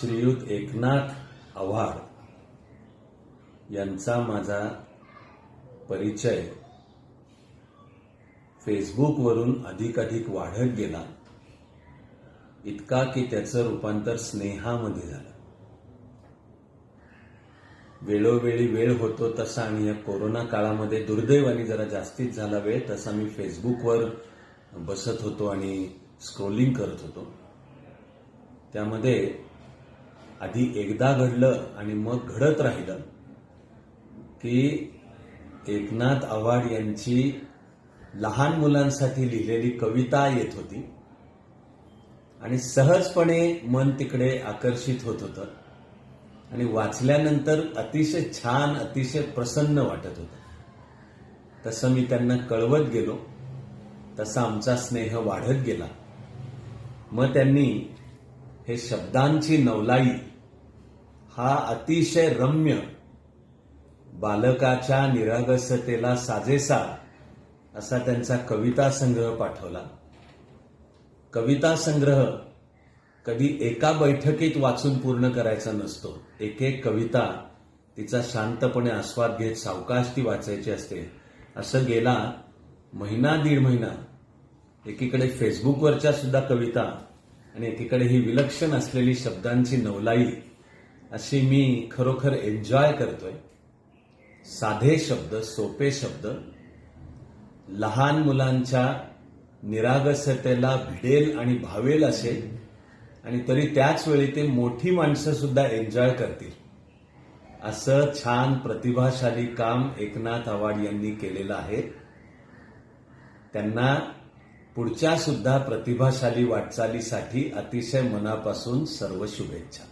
श्रीयुत एकनाथ आव्हाड यांचा माझा परिचय फेसबुकवरून अधिकाधिक वाढत गेला. इतका की त्याचं रूपांतर स्नेहामध्ये झालं. वेळोवेळी वेळ होतो तसा आणि या कोरोना काळामध्ये दुर्दैवाने जरा जास्तीच झाला वेळ तसा मी फेसबुकवर बसत होतो आणि स्क्रोलिंग करत होतो. त्यामध्ये आधी एकदा घडलं आणि मग घडत राहिलं की एकनाथ आव्हाड यांची लहान मुलांसाठी लिहिलेली कविता येत होती. आणि सहजपणे मन तिकडे आकर्षित होत होतं. आणि वाचल्यानंतर अतिशय छान अतिशय प्रसन्न वाटत होतं. तसं मी त्यांना कळवत गेलो. तसा आमचा स्नेह वाढत गेला. मग त्यांनी हे शब्दांची नवलाई हा अतिशय रम्य बालकाच्या निरागसतेला साजेसा असा त्यांचा कविता संग्रह पाठवला. कविता संग्रह कधी एका बैठकीत वाचून पूर्ण करायचा नसतो. एक एक कविता तिचा शांतपणे आस्वाद घेत सावकाश ती वाचायची असते. असं गेला महिना दीड महिना. एकीकडे फेसबुकवरच्या सुद्धा कविता आणि एकीकडे ही विलक्षण असलेली शब्दांची नवलाई अशी मी खरोखर एन्जॉय करतोय. साधे शब्द सोपे शब्द लहान मुलांच्या निरागसतेला भिडेल आणि भावेल असे आणि तरी त्याच वेळी ते मोठी माणसं सुद्धा एन्जॉय करतील. असं छान प्रतिभाशाली काम एकनाथ आव्हाड यांनी केलेलं आहे. त्यांना पुढच्या सुद्धा प्रतिभाशाली वाटचालीसाठी अतिशय मनापासून सर्व शुभेच्छा.